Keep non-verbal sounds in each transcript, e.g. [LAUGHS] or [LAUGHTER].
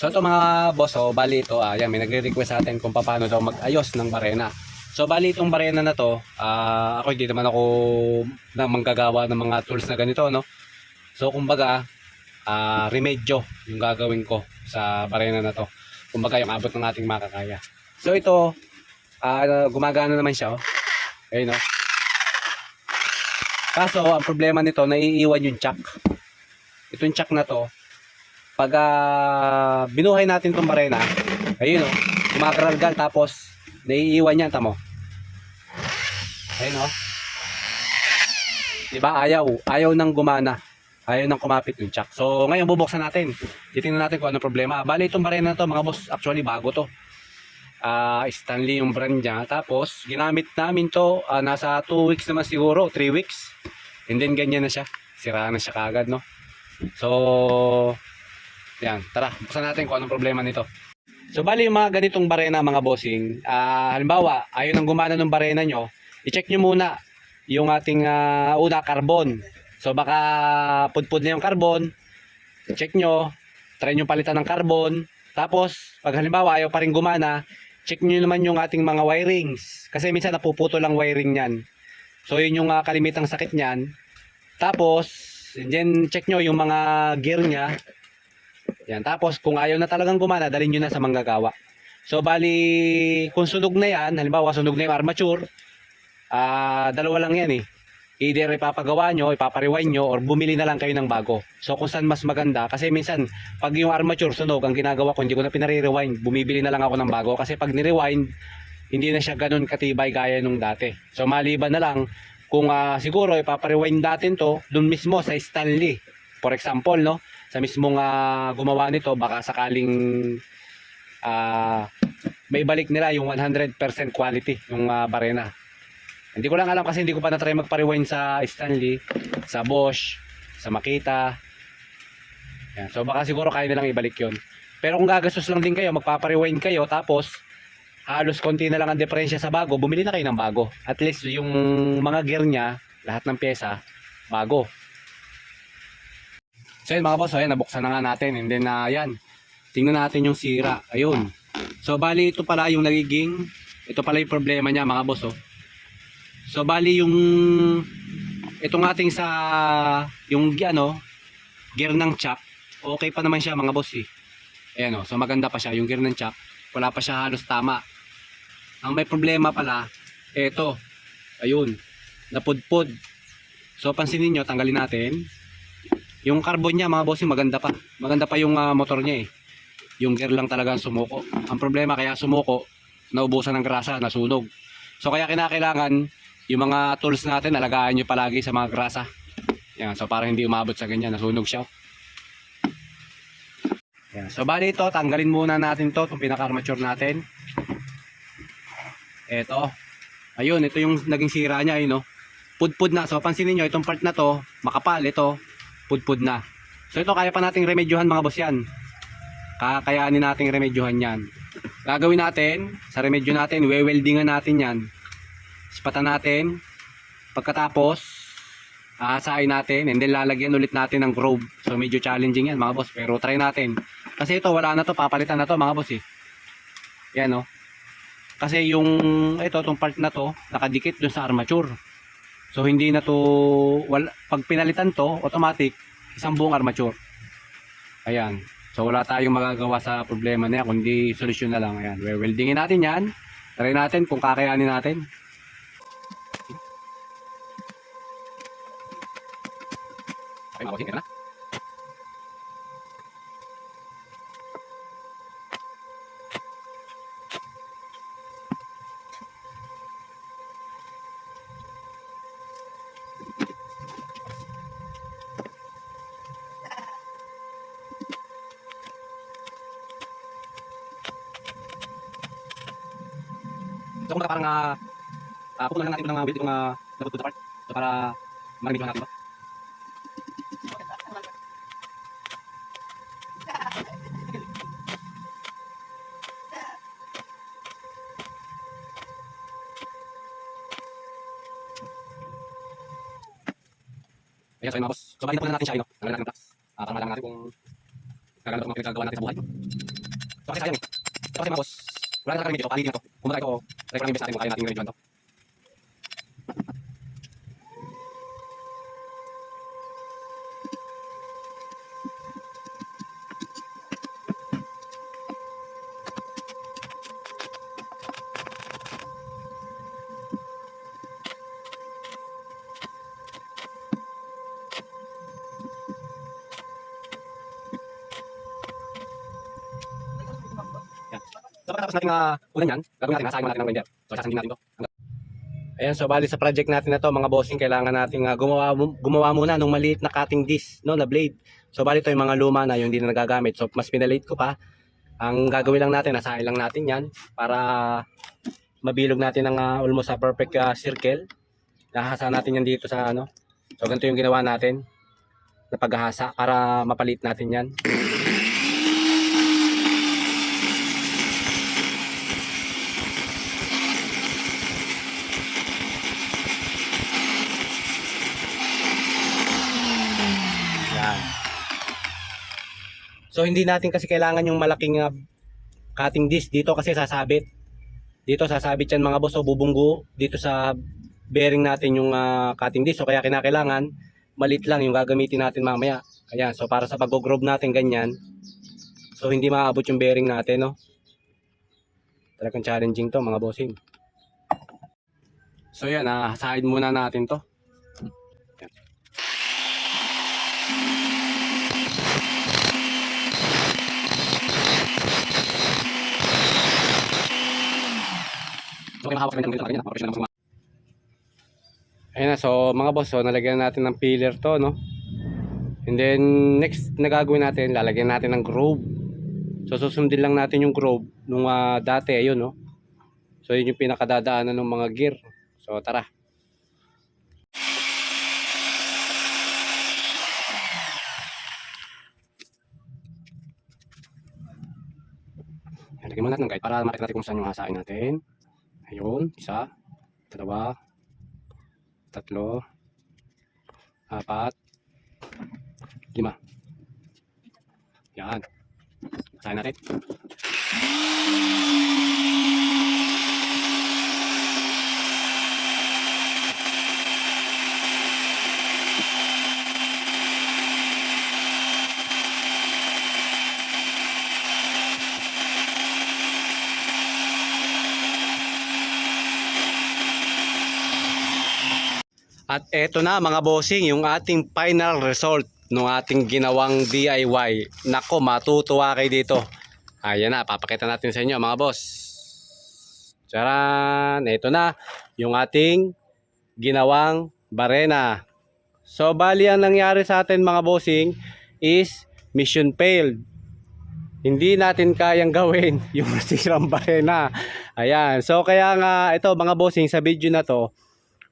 So ito mga boss, oh, bali ito, ah, yan, may nagre-request sa atin kung paano daw mag-ayos ng barena. So bali itong barena na to, ah, ako hindi naman ako na manggagawa ng mga tools na ganito, no? So kumbaga, ah, remedyo yung gagawin ko sa barena na to. Kumbaga yung abot ng ating makakaya. So ito, ah, gumagana naman siya, oh. Ayun, oh. Kaso, ang problema nito, naiiwan yung chuck. Itong chuck na to, pag ah, binuhay natin itong barena, ayun o, kumakaralgal tapos naiiwan yan, tamo. Ayun o. Diba, ayaw. Ayaw nang gumana. Ayaw nang kumapit yung chuck. So, ngayon bubuksan natin. Titingnan natin kung ano problema. Bali, itong barena na to, mga boss, actually bago to. Ah, Stanley yung brand niya. Tapos, ginamit namin to, ah, nasa 2 weeks naman siguro, 3 weeks. And then, ganyan na siya. Sira na siya kagad, no? So, yan, tara, buksan natin kung anong problema nito. So, bali yung mga ganitong barena, mga bossing, ah, halimbawa, ayaw nang gumana ng barena nyo, i-check nyo muna yung ating ah, una, carbon. So, baka pudpud na yung carbon, check nyo, try nyo palitan ng carbon, tapos, pag halimbawa ayaw pa rin gumana, check nyo naman yung ating mga wirings. Kasi minsan napuputo lang wiring yan. So, yun yung ah, kalimitang sakit niyan. Tapos, then check nyo yung mga gear niya, yan. Tapos, kung ayaw na talagang gumana, dalhin nyo na sa manggagawa. So, bali, kung sunog na yan, halimbawa, sunog na yung armature, ah dalawa lang yan eh. Either ipapagawa nyo, ipapariwind nyo, or bumili na lang kayo ng bago. So, kung saan mas maganda, kasi minsan, pag yung armature sunog, ang ginagawa ko, hindi ko na pinare-rewind, bumibili na lang ako ng bago. Kasi pag ni-rewind, hindi na siya ganun katibay gaya nung dati. So, maliban na lang, kung ah, siguro ipapariwind natin to, dun mismo sa Stanley. For example, no? Sa mismong ah, gumawa nito baka sakaling ah may balik nila yung 100% quality yung ah, barena. Hindi ko lang alam kasi hindi ko pa na-try magpa-rewind sa Stanley, sa Bosch, sa Makita. Yan. So baka siguro kaya nilang ibalik yon. Pero kung gagastos lang din kayo, magpapa-rewind kayo tapos halos konti na lang ang diferensya sa bago, bumili na kayo ng bago. At least yung mga gear niya, lahat ng pyesa, bago. So yun mga boss, ayan, nabuksan na nga natin. And then, uh, yan, tingnan natin yung sira. Ayun. So, bali, ito pala yung nagiging, ito pala yung problema niya mga boss, oh. So, bali yung, itong ating sa, yung, ano, gear ng chuck, okay pa naman siya mga boss, eh. Ayan, oh, so maganda pa siya, yung gear ng chuck, wala pa siya halos tama. Ang may problema pala, eto, ayun, napudpud. So, pansinin nyo, tanggalin natin. Yung carbon niya mga bossing maganda pa. Maganda pa yung ah, motor niya eh. Yung gear lang talaga ang sumuko. Ang problema kaya sumuko, naubusan ng grasa, nasunog. So kaya kinakailangan yung mga tools natin alagaan nyo palagi sa mga grasa. Yan, so para hindi umabot sa ganyan, nasunog siya. Yan, so bali ito, tanggalin muna natin to, itong pinaka-armature natin. Ito. Ayun, ito yung naging sira niya, yun, no? Pudpud na. So pansinin nyo, itong part na to, makapal, ito, pudpud na. So ito kaya pa nating remedyohan mga boss yan. Kakayanin nating remedyohan yan. Gagawin natin, sa remedyo natin, we-weldingan natin yan. Ispatan natin. Pagkatapos, aasahin natin and then lalagyan ulit natin ng groove. So medyo challenging yan mga boss, pero try natin. Kasi ito wala na to, papalitan na to mga boss eh. Yan oh. Kasi yung ito, tong part na to, nakadikit dun sa armature. So hindi na to wala, pag pinalitan to automatic isang buong armature. Ayan. So wala tayong magagawa sa problema niya kundi solusyon na lang. Ayan. We-weldingin natin 'yan. Try natin kung kakayanin natin. So kung parang uh, uh, pupunan lang natin ito ng build itong uh, naputulta part. So para marimidyo natin ito. Ayan, so yun mga boss. So, balik na natin siya, no? Tanggalin natin yung tax. Ah, para malaman natin kung Kagano itong pinagagawa natin sa buhay. So kasi sayang eh. So kasi mga boss, wala na kami dito, palitin na to. Kung ito, ko lang invest natin kung kaya natin i-review to. So pagkatapos natin uh, ulan yan, gagawin natin, nasahin mo natin ng grinder. So sasandin natin to. Ayan, so bali sa project natin na to, mga bossing, kailangan natin uh, gumawa, gumawa muna ng maliit na cutting disc, no, na blade. So bali to yung mga luma na yung hindi na nagagamit. So mas pinalate ko pa. Ang gagawin lang natin, nasahin lang natin yan para mabilog natin ng uh, almost a perfect uh, circle. Nahasa natin yan dito sa ano. So ganito yung ginawa natin na paghahasa para mapalit natin. Yan. So hindi natin kasi kailangan yung malaking uh, cutting disc dito kasi sasabit. Dito sasabit yan mga boss o bubunggo dito sa bearing natin yung uh, cutting disc. So kaya kinakailangan malit lang yung gagamitin natin mamaya. Ayan, so para sa pag-groove natin ganyan. So hindi maabot yung bearing natin, no. Talagang challenging to mga bossing. So yan, uh, side muna natin to. Mga Ayun na, so mga boss, so nalagyan natin ng pillar to, no? And then, next na gagawin natin, lalagyan natin ng groove. So, susundin lang natin yung groove nung ah, dati, ayun, no? So, yun yung pinakadadaanan ng mga gear. So, tara. Lagyan mo natin ng guide para makita natin kung saan yung hasain natin. Ayun, isa, dalawa, tatlo, apat, lima. Yan. Hasain natin. At eto na mga bossing, yung ating final result ng ating ginawang DIY. Nako, matutuwa kayo dito. Ayan na, papakita natin sa inyo mga boss. Charan! Ito na, yung ating ginawang barena. So, bali ang nangyari sa atin mga bossing is mission failed. Hindi natin kayang [LAUGHS] gawin yung masirang barena. Ayan. So, kaya nga, ito mga bossing, sa video na to,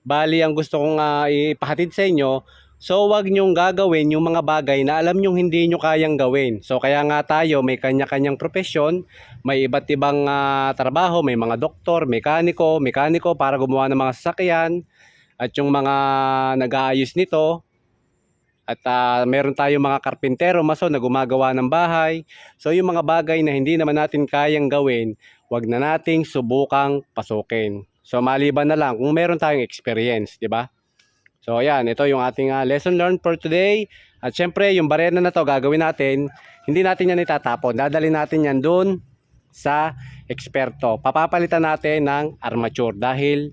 Bali, ang gusto kong ah, ipahatid sa inyo, so wag nyong gagawin yung mga bagay na alam nyong hindi nyo kayang gawin. So kaya nga tayo, may kanya-kanyang profesyon, may iba't ibang ah, trabaho, may mga doktor, mekaniko, mekaniko para gumawa ng mga sasakyan, at yung mga nag-aayos nito, at ah, meron tayong mga karpintero, maso na gumagawa ng bahay. So yung mga bagay na hindi naman natin kayang gawin, wag na nating subukang pasukin. So maliban na lang kung meron tayong experience, di ba? So ayan, ito yung ating ah, lesson learned for today. At syempre, yung barena na to gagawin natin, hindi natin yan itatapon. Dadalhin natin yan doon sa eksperto. Papapalitan natin ng armature dahil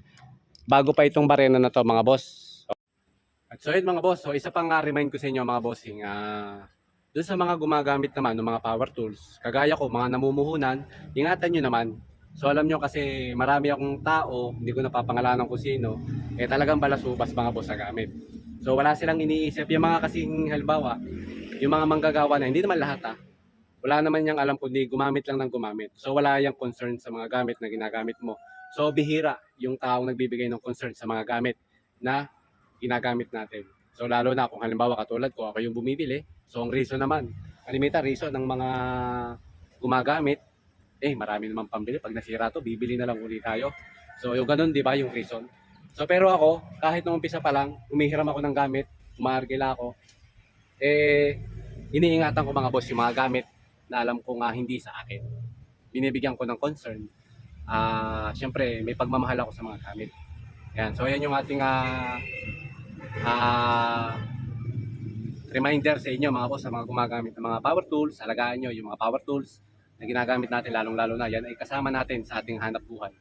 bago pa itong barena na to mga boss. At so yun mga boss, so isa pang ah, remind ko sa inyo mga bossing, ah doon sa mga gumagamit naman ng mga power tools, kagaya ko, mga namumuhunan, ingatan nyo naman. So alam nyo kasi marami akong tao, hindi ko napapangalanan kung sino, eh talagang balasubas mga boss sa gamit. So wala silang iniisip. Yung mga kasing halimbawa, yung mga manggagawa na, hindi naman lahat ah. Wala naman niyang alam kundi gumamit lang ng gumamit. So wala yung concern sa mga gamit na ginagamit mo. So bihira yung taong nagbibigay ng concern sa mga gamit na ginagamit natin. So lalo na kung halimbawa katulad ko, ako yung bumibili. So ang reason naman, kalimita reason ng mga gumagamit, eh marami naman pambili. Pag nasira to, bibili na lang ulit tayo. So yung ganun, di ba, yung reason. So pero ako, kahit nung umpisa pa lang, umihiram ako ng gamit, umaargila ako, eh, iniingatan ko mga boss yung mga gamit na alam ko nga hindi sa akin. Binibigyan ko ng concern. Ah, syempre may pagmamahal ako sa mga gamit. Yan. So yan yung ating ah ah, reminder sa inyo mga boss sa mga gumagamit ng mga power tools, alagaan nyo yung mga power tools na ginagamit natin lalong-lalo na yan ay kasama natin sa ating hanap buhay.